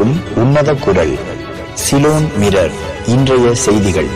உண்மையை உன்னத குரல் சிலோன் மிரர் இன்றைய செய்திகள்.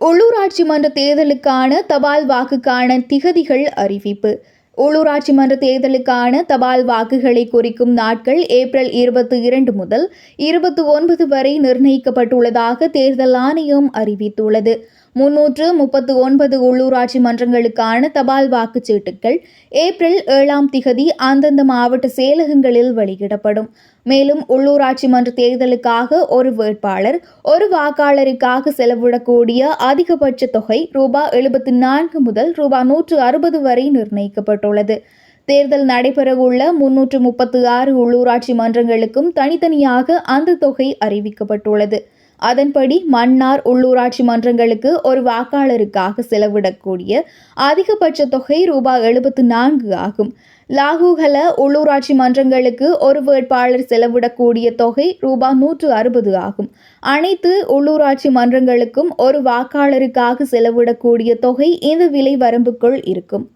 உள்ளூராட்சி மன்ற தேர்தலுக்கான தபால் வாக்குக்கான திகதிகள் அறிவிப்பு. உள்ளூராட்சி மன்ற தேர்தலுக்கான தபால் வாக்குகளை குறிக்கும் நாட்கள் ஏப்ரல் இருபத்தி இரண்டு முதல் இருபத்தி ஒன்பது வரை நிர்ணயிக்கப்பட்டுள்ளதாக தேர்தல் ஆணையம் அறிவித்துள்ளது. முன்னூற்று முப்பத்து ஒன்பது உள்ளூராட்சி மன்றங்களுக்கான தபால் வாக்குச்சீட்டுகள் ஏப்ரல் ஏழாம் திகதி அந்தந்த மாவட்ட செயலகங்களில் வெளியிடப்படும். மேலும் உள்ளூராட்சி மன்ற தேர்தலுக்காக ஒரு வேட்பாளர் ஒரு வாக்காளருக்காக செலவிடக்கூடிய அதிகபட்ச தொகை ரூபாய் எழுபத்தி நான்கு முதல் ரூபாய் நூற்று அறுபது வரை நிர்ணயிக்கப்பட்டுள்ளது. தேர்தல் நடைபெறவுள்ள முன்னூற்று முப்பத்து ஆறு உள்ளூராட்சி மன்றங்களுக்கும் தனித்தனியாக அந்த தொகை அறிவிக்கப்பட்டுள்ளது. அதன்படி மன்னார் உள்ளூராட்சி மன்றங்களுக்கு ஒரு வாக்காளருக்காக செலவிடக்கூடிய அதிகபட்ச தொகை ரூபாய் எழுபத்து நான்கு ஆகும். லாகூகல உள்ளூராட்சி மன்றங்களுக்கு ஒரு வேட்பாளர் செலவிடக்கூடிய தொகை ரூபாய் நூற்று அறுபது ஆகும். அனைத்து உள்ளூராட்சி மன்றங்களுக்கும் ஒரு வாக்காளருக்காக செலவிடக்கூடிய தொகை இந்த விலை வரம்புக்குள் இருக்கும்.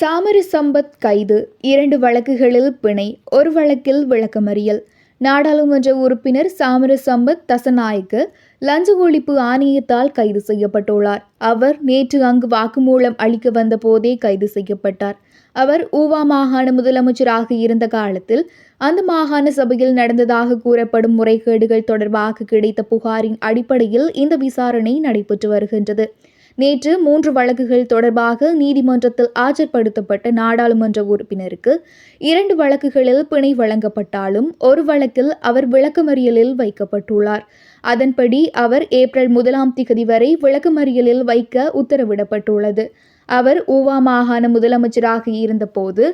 சாமர சம்பத் கைது இரண்டு வழக்குகளில் பிணை ஒரு வழக்கில் விளக்கமறியல். நாடாளுமன்ற உறுப்பினர் சாமர சம்பத் தசநாயக்க லஞ்ச ஒழிப்பு ஆணையத்தால் கைது செய்யப்பட்டுள்ளார். அவர் நேற்று அங்கு வாக்குமூலம் அளிக்க வந்த போதே கைது செய்யப்பட்டார். அவர் ஊவா மாகாண முதலமைச்சராக இருந்த காலத்தில் அந்த மாகாண சபையில் நடந்ததாக கூறப்படும் முறைகேடுகள் தொடர்பாக கிடைத்த புகாரின் அடிப்படையில் இந்த விசாரணை நடைபெற்று வருகின்றது. நேற்று மூன்று வழக்குகள் தொடர்பாக நீதிமன்றத்தில் ஆஜர்படுத்தப்பட்ட நாடாளுமன்ற உறுப்பினருக்கு இரண்டு வழக்குகளில் பிணை வழங்கப்பட்டாலும் ஒரு வழக்கில் அவர் விளக்கமறியலில் வைக்கப்பட்டுள்ளார். அதன்படி அவர் ஏப்ரல் முதலாம் திகதி வரை விளக்கமறியலில் வைக்க உத்தரவிடப்பட்டுள்ளது. அவர் ஊவா மாகாண முதலமைச்சராக இருந்தபோது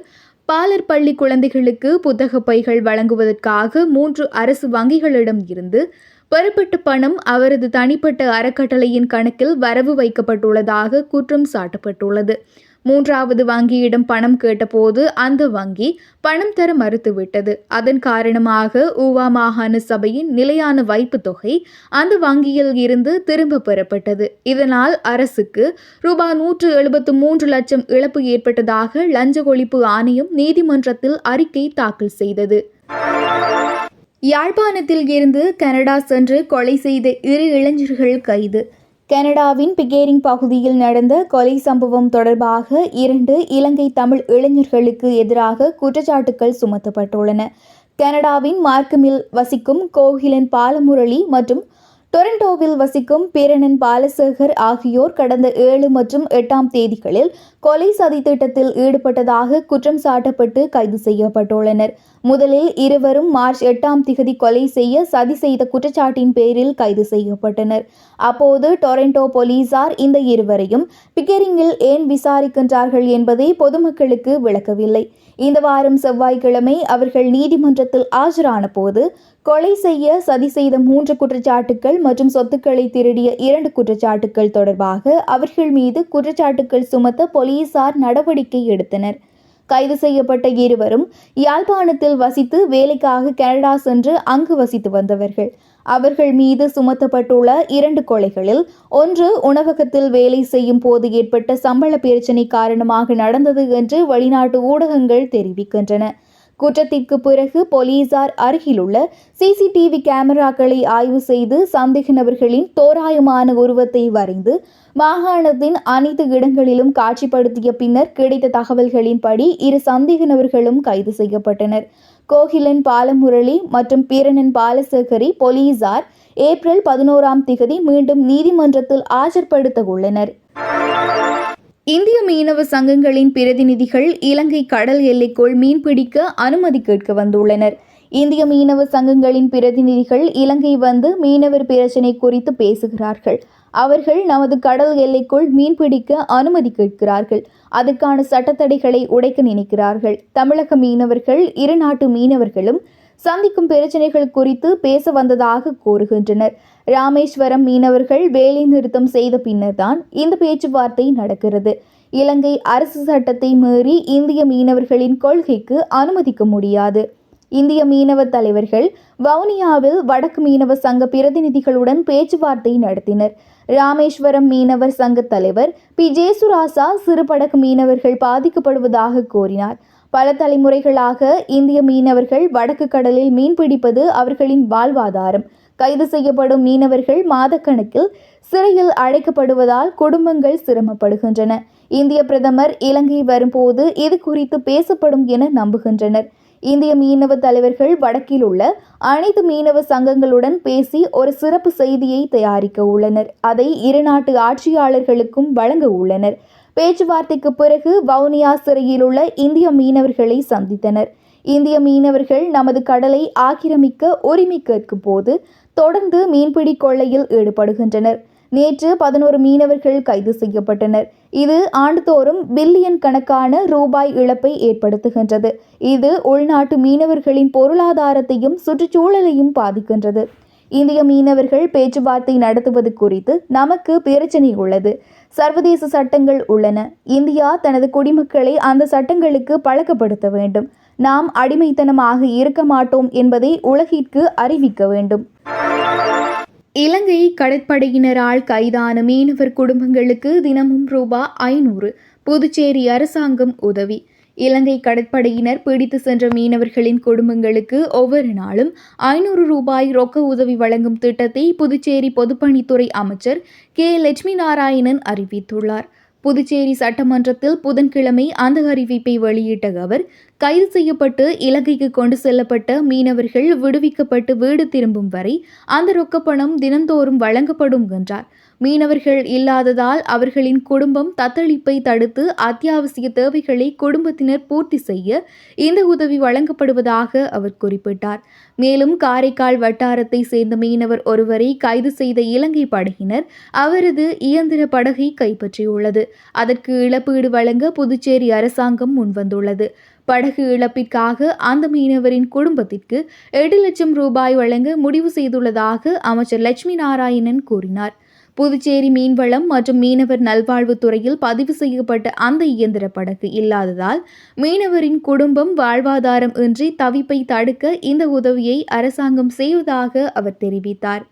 பாலர் பள்ளி குழந்தைகளுக்கு புத்தக பைகள் வழங்குவதற்காக மூன்று அரசு வங்கிகளிடம் இருந்து பெறப்பட்ட பணம் அவரது தனிப்பட்ட அறக்கட்டளையின் கணக்கில் வரவு வைக்கப்பட்டுள்ளதாக குற்றம் சாட்டப்பட்டுள்ளது. மூன்றாவது வங்கியிடம் பணம் கேட்டபோது அந்த வங்கி பணம் தர மறுத்துவிட்டது. அதன் காரணமாக ஊவா மாகாண சபையின் நிலையான வைப்பு தொகை அந்த வங்கியில் இருந்து திரும்ப பெறப்பட்டது. இதனால் அரசுக்கு ரூபாய் நூற்று எழுபத்து மூன்று லட்சம் இழப்பு ஏற்பட்டதாக லஞ்ச ஒழிப்பு ஆணையம் நீதிமன்றத்தில் அறிக்கை தாக்கல் செய்தது. யாழ்ப்பாணத்தில் இருந்து கனடா சென்று கொலை செய்த இரு இளைஞர்கள் கைது. கனடாவின் பிகேரிங் பகுதியில் நடந்த கொலை சம்பவம் தொடர்பாக இரண்டு இலங்கை தமிழ் இளைஞர்களுக்கு எதிராக குற்றச்சாட்டுகள் சுமத்தப்பட்டுள்ளன. கனடாவின் மார்க்கமில் வசிக்கும் கோகிலன் பாலமுரளி மற்றும் டொரண்டோவில் வசிக்கும் பேரனின் பாலசேகர் ஆகியோர் கடந்த ஏழு மற்றும் எட்டாம் தேதிகளில் கொலை சதி திட்டத்தில் ஈடுபட்டதாக குற்றம் சாட்டப்பட்டு கைது செய்யப்பட்டுள்ளனர். முதலில் இருவரும் மார்ச் எட்டாம் திகதி கொலை செய்ய சதி செய்த குற்றச்சாட்டின் பேரில் கைது செய்யப்பட்டனர். அப்போது டொரண்டோ போலீசார் இந்த இருவரையும் பிக்கெரிங்கில் ஏன் விசாரிக்கின்றார்கள் என்பதை பொதுமக்களுக்கு விளக்கவில்லை. இந்த வாரம் செவ்வாய்க்கிழமை அவர்கள் நீதிமன்றத்தில் ஆஜரான போது கொலை செய்ய சதி செய்த மூன்று குற்றச்சாட்டுகள் மற்றும் சொத்துக்களை திருடிய இரண்டு குற்றச்சாட்டுகள் தொடர்பாக அவர்கள் மீது குற்றச்சாட்டுகள் சுமத்த போலீசார் நடவடிக்கை எடுத்தனர். கைது செய்யப்பட்ட இருவரும் யாழ்ப்பாணத்தில் வசித்து வேலைக்காக கனடா சென்று அங்கு வசித்து வந்தவர்கள். அவர்கள் மீது சுமத்தப்பட்டுள்ள இரண்டு கொலைகளில் ஒன்று உணவகத்தில் வேலை செய்யும் போது ஏற்பட்ட சம்பள பிரச்சினை காரணமாக நடந்தது என்று வெளிநாட்டு ஊடகங்கள் தெரிவிக்கின்றன. குற்றத்திற்கு பிறகு போலீசார் அருகிலுள்ள சிசிடிவி கேமராக்களை ஆய்வு செய்து சந்தேக நபர்களின் தோராயமான உருவத்தை வரைந்து மாகாணத்தின் அனைத்து இடங்களிலும் காட்சிப்படுத்திய பின்னர் கிடைத்த தகவல்களின்படி இரு சந்தேக நபர்களும் கைது செய்யப்பட்டனர். கோகிலன் பாலமுரளி மற்றும் பீரனன் பாலசேகரி போலீசார் ஏப்ரல் பதினோராம் திகதி மீண்டும் நீதிமன்றத்தில் ஆஜர்படுத்த உள்ளனர் இந்திய மீனவ சங்கங்களின் பிரதிநிதிகள் இலங்கை கடல் எல்லைக்குள் மீன்பிடிக்க அனுமதி கேட்க வந்துள்ளனர். இந்திய மீனவ சங்கங்களின் பிரதிநிதிகள் இலங்கை வந்து மீனவர் பிரச்சினை குறித்து பேசுகிறார்கள். அவர்கள் நமது கடல் எல்லைக்குள் மீன்பிடிக்க அனுமதி கேட்கிறார்கள். அதுக்கான சட்டத்தடைகளை உடைக்க நினைக்கிறார்கள். தமிழக மீனவர்கள் இரு நாட்டு மீனவர்களும் சந்திக்கும் பிரச்சனைகள் குறித்து பேச வந்ததாக கூறுகின்றனர். ராமேஸ்வரம் மீனவர்கள் வேலை நிறுத்தம் செய்த பின்னர்தான் இந்த பேச்சுவார்த்தை நடக்கிறது. இலங்கை அரசு சட்டத்தை மீறி இந்திய மீனவர்களின் கொள்கைக்கு அனுமதிக்க முடியாது. இந்திய மீனவ தலைவர்கள் வவுனியாவில் வடக்கு மீனவ சங்க பிரதிநிதிகளுடன் பேச்சுவார்த்தை நடத்தினர். ராமேஸ்வரம் மீனவர் சங்க தலைவர் பி. ஜேசுராசா சிறுபடகு மீனவர்கள் பாதிக்கப்படுவதாக கூறினார். பல தலைமுறைகளாக இந்திய மீனவர்கள் வடக்கு கடலில் மீன்பிடிப்பது அவர்களின் வாழ்வாதாரம். கைது செய்யப்படும் மீனவர்கள் மாதக்கணக்கில் சிறையில் அழைக்கப்படுவதால் குடும்பங்கள் சிரமப்படுகின்றன. இந்திய பிரதமர் இலங்கை வரும்போது இது குறித்து பேசப்படும் என நம்புகின்றனர். இந்திய மீனவ தலைவர்கள் வடக்கில் உள்ள அனைத்து மீனவ சங்கங்களுடன் பேசி ஒரு சிறப்பு செய்தியை தயாரிக்க உள்ளனர். அதை இரு நாட்டு ஆட்சியாளர்களுக்கும் வழங்க உள்ளனர். பேச்சுவார்த்தைக்கு பிறகு வவுனியா சிறையில் உள்ள இந்திய மீனவர்களை சந்தித்தனர். இந்திய மீனவர்கள் நமது கடலை ஆக்கிரமிக்க உரிமை கேட்கும் போது தொடர்ந்து மீன்பிடி கொள்ளையில் ஈடுபடுகின்றனர். நேற்று பதினோரு மீனவர்கள் கைது செய்யப்பட்டனர். இது ஆண்டுதோறும் பில்லியன் கணக்கான ரூபாய் இழப்பை ஏற்படுத்துகின்றது. இது உள்நாட்டு மீனவர்களின் பொருளாதாரத்தையும் சுற்றுச்சூழலையும் பாதிக்கின்றது. இந்திய மீனவர்கள் பேச்சுவார்த்தை நடத்துவது குறித்து நமக்கு பிரச்சனை உள்ளது. சர்வதேச சட்டங்கள் உள்ளன. இந்தியா தனது குடிமக்களை அந்த சட்டங்களுக்கு பழக்கப்படுத்த வேண்டும். நாம் அடிமைத்தனமாக இருக்க மாட்டோம் என்பதை உலகிற்கு அறிவிக்க வேண்டும். இலங்கை கடற்படையினரால் கைதான மீனவர் குடும்பங்களுக்கு தினமும் ரூபாய் ஐநூறு புதுச்சேரி அரசாங்கம் உதவி. இலங்கை கடற்படையினர் பிடித்து சென்ற மீனவர்களின் குடும்பங்களுக்கு ஒவ்வொரு நாளும் ஐநூறு ரூபாய் ரொக்க உதவி வழங்கும் திட்டத்தை புதுச்சேரி பொதுப்பணித்துறை அமைச்சர் கே. லட்சுமி நாராயணன் அறிவித்துள்ளார். புதுச்சேரி சட்டமன்றத்தில் புதன்கிழமை அந்த அறிவிப்பை வெளியிட்ட அவர் கைது செய்யப்பட்டு இலங்கைக்கு கொண்டு செல்லப்பட்ட மீனவர்கள் விடுவிக்கப்பட்டு வீடு திரும்பும் வரை அந்த ரொக்கப்பணம் தினந்தோறும் வழங்கப்படும் என்றார். மீனவர்கள் இல்லாததால் அவர்களின் குடும்பம் தத்தளிப்பை தடுத்து அத்தியாவசிய தேவைகளை குடும்பத்தினர் பூர்த்தி செய்ய இந்த உதவி வழங்கப்படுவதாக அவர் குறிப்பிட்டார். மேலும் காரைக்கால் வட்டாரத்தை சேர்ந்த மீனவர் ஒருவரை கைது செய்த இலங்கை படையினர் அவரது இயந்திர படகை கைப்பற்றியுள்ளது. அதற்கு இழப்பீடு வழங்க புதுச்சேரி அரசாங்கம் முன்வந்துள்ளது. படகு இழப்பிற்காக அந்த மீனவரின் குடும்பத்திற்கு எட்டு லட்சம் ரூபாய் வழங்க முடிவு செய்துள்ளதாக அமைச்சர் லட்சுமி நாராயணன் கூறினார். புதுச்சேரி மீன்வளம் மற்றும் மீனவர் நல்வாழ்வுத் துறையில் பதிவு செய்யப்பட்ட அந்த இயந்திர படகு இல்லாததால் மீனவரின் குடும்பம் வாழ்வாதாரம் இன்றி தவிப்பை தடுக்க இந்த உதவியை அரசாங்கம் செய்வதாக அவர் தெரிவித்தார்.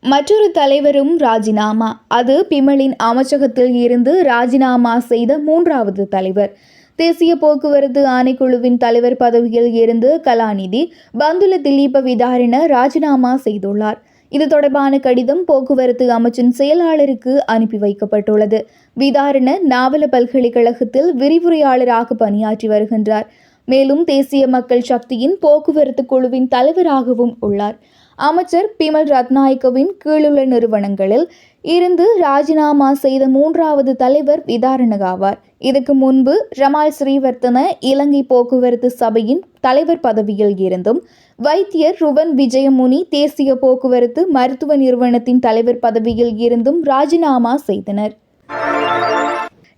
மற்றொரு தலைவரும் ராஜினாமா. அது பிமலின் அமைச்சகத்தில் இருந்து ராஜினாமா செய்த மூன்றாவது தலைவர். தேசிய போக்குவரத்து ஆணைக்குழுவின் தலைவர் பதவியில் இருந்து கலாநிதி பந்துல திலீப விதாரண ராஜினாமா செய்துள்ளார். இது தொடர்பான கடிதம் போக்குவரத்து அமைச்சின் செயலாளருக்கு அனுப்பி வைக்கப்பட்டுள்ளது. விதாரண நாவல பல்கலைக்கழகத்தில் விரிவுரையாளராக பணியாற்றி வருகின்றார். மேலும் தேசிய மக்கள் சக்தியின் போக்குவரத்து குழுவின் தலைவராகவும் உள்ளார். அமைச்சர் பிமல் ரத்நாயக்கவின் கீழுள்ள நிறுவனங்களில் இருந்து ராஜினாமா செய்த மூன்றாவது தலைவர் விதாரணகாவார் இதுக்கு முன்பு ரமால் ஸ்ரீவர்த்தன இலங்கை போக்குவரத்து சபையின் தலைவர் பதவியில் இருந்தும் வைத்தியர் ருவன் விஜயமுனி தேசிய போக்குவரத்து மருத்துவ நிறுவனத்தின் தலைவர் பதவியில் இருந்தும் ராஜினாமா செய்தனர்.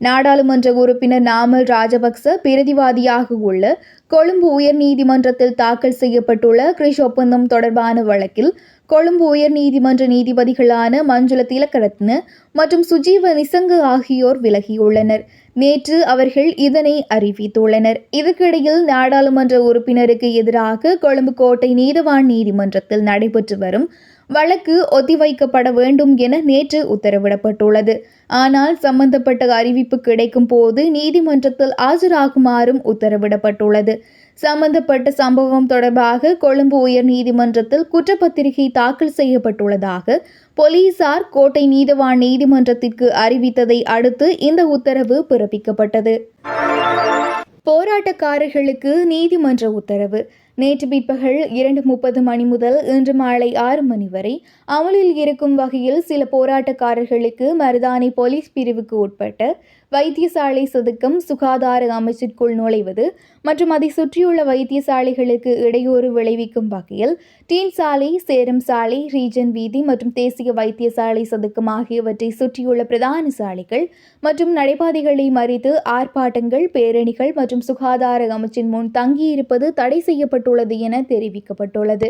நாடாளுமன்ற உறுப்பினர் நாமல் ராஜபக்ச பிரதிவாதியாக உள்ள கொழும்பு உயர்நீதிமன்றத்தில் தாக்கல் செய்யப்பட்டுள்ள கிரிஷ் ஒப்பந்தம் தொடர்பான வழக்கில் கொழும்பு உயர்நீதிமன்ற நீதிபதிகளான மஞ்சுள திலக்கரத்ன மற்றும் சுஜீவ நிசங்கு ஆகியோர் விலகியுள்ளனர். நேற்று அவர்கள் இதனை அறிவித்துள்ளனர். இதற்கிடையில் நாடாளுமன்ற உறுப்பினருக்கு எதிராக கொழும்பு கோட்டை நீதவான் நீதிமன்றத்தில் நடைபெற்று வரும் வழக்கு ஒத்திவைக்கப்பட வேண்டும் என நேற்று உத்தரவிடப்பட்டுள்ளது. ஆனால் சம்பந்தப்பட்ட அறிவிப்பு கிடைக்கும் போது நீதிமன்றத்தில் ஆஜராகுமாறும் உத்தரவிடப்பட்டுள்ளது. சம்பந்தப்பட்ட சம்பவம் தொடர்பாக கொழும்பு உயர் நீதிமன்றத்தில் குற்றப்பத்திரிகை தாக்கல் செய்யப்பட்டுள்ளதாக போலீசார் கோட்டை நீதவான் நீதிமன்றத்திற்கு அறிவித்ததை அடுத்து இந்த உத்தரவு பிறப்பிக்கப்பட்டது. போராட்டக்காரர்களுக்கு நீதிமன்ற உத்தரவு. நேற்று பிற்பகல் இரண்டு முப்பது மணி முதல் இன்று மாலை ஆறு மணி வரை அமலில் இருக்கும் வகையில் சில போராட்டக்காரர்களுக்கு மருதானை போலீஸ் பிரிவுக்கு உட்பட்ட வைத்தியசாலை சதுக்கம் சுகாதார அமைச்சிற்குள் நுழைவது மற்றும் அதை சுற்றியுள்ள வைத்தியசாலைகளுக்கு இடையூறு விளைவிக்கும் வகையில் டீன் சாலை சேரம் சாலை ரீஜன் வீதி மற்றும் தேசிய வைத்தியசாலை சதுக்கம் ஆகியவற்றை சுற்றியுள்ள பிரதான சாலைகள் மற்றும் நடைபாதைகளை மறித்து ஆர்ப்பாட்டங்கள் பேரணிகள் மற்றும் சுகாதார அமைச்சின் முன் தங்கியிருப்பது தடை செய்யப்பட்டுள்ளது என தெரிவிக்கப்பட்டுள்ளது.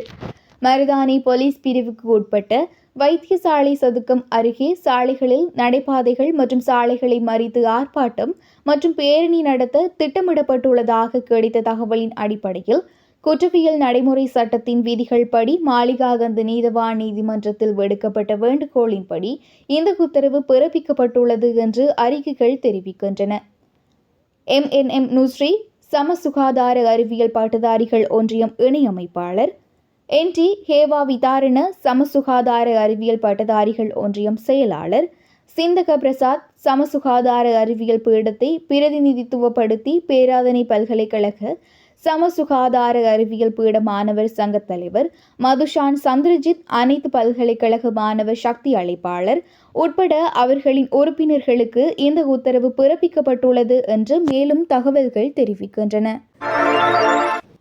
மருதானி போலீஸ் பிரிவுக்கு உட்பட்ட வைத்தியசாலை சதுக்கம் அருகே சாலைகளில் நடைபாதைகள் மற்றும் சாலைகளை மறித்து ஆர்ப்பாட்டம் மற்றும் பேரணி நடத்த திட்டமிடப்பட்டுள்ளதாக கிடைத்த தகவலின் அடிப்படையில் குற்றவியல் நடைமுறை சட்டத்தின் விதிகள் படி மாளிகாகந்து நீதவான் நீதிமன்றத்தில் விடுக்கப்பட்ட வேண்டுகோளின்படி இந்த உத்தரவு பிறப்பிக்கப்பட்டுள்ளது என்று அறிக்கைகள் தெரிவிக்கின்றன. எம்என்எம் நுஸ்ரீ சம சுகாதார அறிவியல் பட்டதாரிகள் ஒன்றியம் இணையமைப்பாளர். என். டி. ஹேவா விதாரண சம சுகாதார அறிவியல் பட்டதாரிகள் ஒன்றியம் செயலாளர். சிந்தக பிரசாத் சம சுகாதார அறிவியல் பீடத்தை பிரதிநிதித்துவப்படுத்தி பேராதனை பல்கலைக்கழக சம சுகாதார அறிவியல் பீட மாணவர் சங்க தலைவர் மதுஷான் சந்திரஜித் அனைத்து பல்கலைக்கழக மாணவர் சக்தி அழைப்பாளர் உட்பட அவர்களின் உறுப்பினர்களுக்கு இந்த உத்தரவு பிறப்பிக்கப்பட்டுள்ளது என்று மேலும் தகவல்கள் தெரிவிக்கின்றன.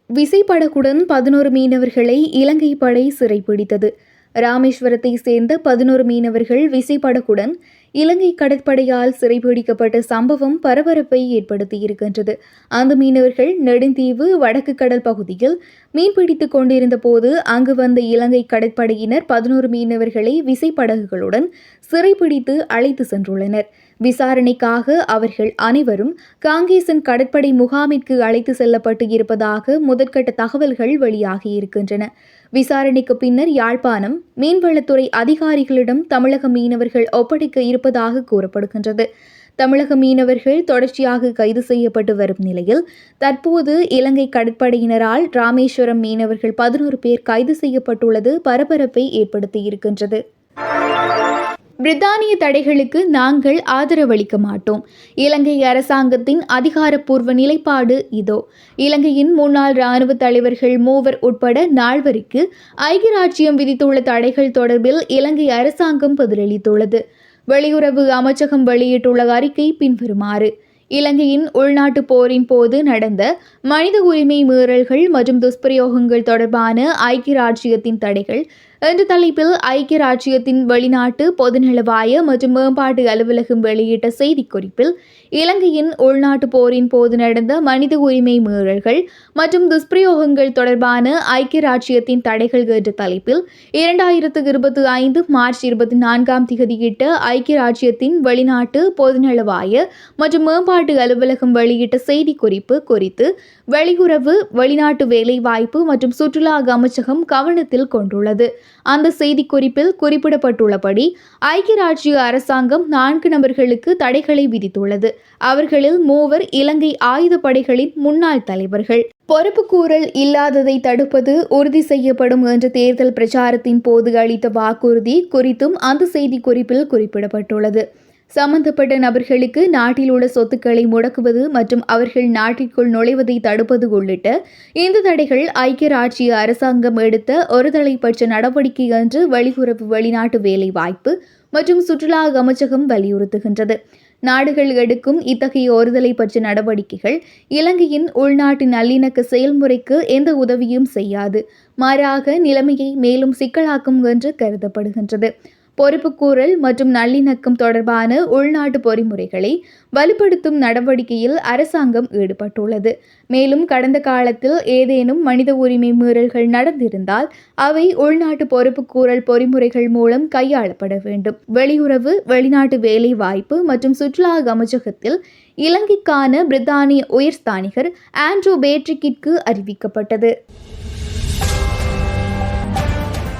விசைப்படகுடன் பதினோரு மீனவர்களை இலங்கை படை சிறைப்பிடித்தது. ராமேஸ்வரத்தை சேர்ந்த பதினோரு மீனவர்கள் விசைப்படகுடன் இலங்கை கடற்படையால் சிறைபிடிக்கப்பட்ட சம்பவம் பரபரப்பை ஏற்படுத்தியிருக்கின்றது. அந்த மீனவர்கள் நெடுந்தீவு வடக்கு கடல் பகுதியில் மீன்பிடித்துக் கொண்டிருந்த போது அங்கு வந்த இலங்கை கடற்படையினர் பதினோரு மீனவர்களை விசைப்படகுகளுடன் சிறைபிடித்து அழைத்து சென்றுள்ளனர். விசாரணைக்காக அவர்கள் அனைவரும் காங்கேசன் கடற்படை முகாமிற்கு அழைத்து செல்லப்பட்டு இருப்பதாக முதற்கட்ட தகவல்கள் வெளியாகியிருக்கின்றன விசாரணைக்கு பின்னர் யாழ்ப்பாணம் மீன்வளத்துறை அதிகாரிகளிடம் தமிழக மீனவர்கள் ஒப்படைக்க இருப்பதாக கூறப்படுகின்றது. தமிழக மீனவர்கள் தொடர்ச்சியாக கைது செய்யப்பட்டு வரும் நிலையில் தற்போது இலங்கை கடற்படையினரால் ராமேஸ்வரம் மீனவர்கள் பதினோரு பேர் கைது செய்யப்பட்டுள்ளது பரபரப்பை ஏற்படுத்தியிருக்கின்றது. பிரித்தானிய தடைகளுக்கு நாங்கள் ஆதரவளிக்க மாட்டோம். இலங்கை அரசாங்கத்தின் அதிகாரப்பூர்வ நிலைப்பாடு இதோ. இலங்கையின் முன்னாள் இராணுவ தலைவர்கள் மூவர் உட்பட நால்வருக்கு ஐக்கிய ராஜ்யம் விதித்துள்ள தடைகள் தொடர்பில் இலங்கை அரசாங்கம் பதிலளித்துள்ளது. வெளியுறவு அமைச்சகம் வெளியிட்டுள்ள அறிக்கை பின்வருமாறு இலங்கையின் உள்நாட்டு போரின் போது நடந்த மனித உரிமை மீறல்கள் மற்றும் துஷ்பிரயோகங்கள் தொடர்பான ஐக்கிய ராஜ்யத்தின் தடைகள் என்ற தலைப்பில் ஐக்கிய ராஜ்யத்தின் வெளிநாட்டு பொதுநலவாய மற்றும் மேம்பாட்டு அலுவலகம் வெளியிட்ட செய்திக்குறிப்பில் இலங்கையின் உள்நாட்டு போரின் போது நடந்த மனித உரிமை மீறல்கள் மற்றும் துஷ்பிரயோகங்கள் தொடர்பான ஐக்கிய ராஜ்யத்தின் தடைகள் என்ற தலைப்பில் இரண்டாயிரத்து இருபத்தி ஐந்து மார்ச் இருபத்தி நான்காம் திகதியிட்ட ஐக்கிய ராஜ்யத்தின் வெளிநாட்டு பொதுநலவாய மற்றும் மேம்பாட்டு அலுவலகம் வெளியிட்ட செய்திக்குறிப்பு குறித்து வெளியுறவு வெளிநாட்டு வேலைவாய்ப்பு மற்றும் சுற்றுலா அமைச்சகம் கவனத்தில் கொண்டுள்ளது. அந்த செய்திக்குறிப்பில் குறிப்பிடப்பட்டுள்ளபடி ஐக்கிய ராஜ்ய அரசாங்கம் நான்கு நபர்களுக்கு தடைகளை விதித்துள்ளது. அவர்களில் மூவர் இலங்கை ஆயுதப்படைகளின் முன்னாள் தலைவர்கள். பொறுப்புக்கூறல் இல்லாததை தடுப்பது உறுதி செய்யப்படும் என்ற தேர்தல் பிரச்சாரத்தின் போது அளித்த வாக்குறுதி குறித்தும் அந்த செய்திக்குறிப்பில் குறிப்பிடப்பட்டுள்ளது. சம்பந்தப்பட்ட நபர்களுக்கு நாட்டில் உள்ள சொத்துக்களை முடக்குவது மற்றும் அவர்கள் நாட்டிற்குள் நுழைவதை தடுப்பது உள்ளிட்ட இந்த தடைகள் ஐக்கிய ராஜ்ய அரசாங்கம் எடுத்த ஒருதலைப்பட்ச நடவடிக்கை என்று வெளியுறவு வெளிநாட்டு வேலைவாய்ப்பு மற்றும் சுற்றுலா அமைச்சகம் வலியுறுத்துகின்றது. நாடுகள் எடுக்கும் இத்தகைய ஒருதலை பற்ற நடவடிக்கைகள் இலங்கையின் உள்நாட்டு நல்லிணக்க செயல்முறைக்கு எந்த உதவியும் செய்யாது. மாறாக நிலைமையை மேலும் சிக்கலாக்கும் என்று கருதப்படுகின்றது. பொறுப்புக்கூறல் மற்றும் நல்லிணக்கம் தொடர்பான உள்நாட்டு பொறிமுறைகளை வலுப்படுத்தும் நடவடிக்கையில் அரசாங்கம் ஈடுபட்டுள்ளது. மேலும் கடந்த காலத்தில் ஏதேனும் மனித உரிமை மீறல்கள் நடந்திருந்தால் அவை உள்நாட்டு பொறுப்புக்கூறல் பொறிமுறைகள் மூலம் கையாளப்பட வேண்டும். வெளியுறவு வெளிநாட்டு வேலை வாய்ப்பு மற்றும் சுற்றுலா அமைச்சகத்தில் இலங்கைக்கான பிரித்தானிய உயர்ஸ்தானிகர் ஆண்ட்ரூ பேட்ரிக்கிற்கு அறிவிக்கப்பட்டது.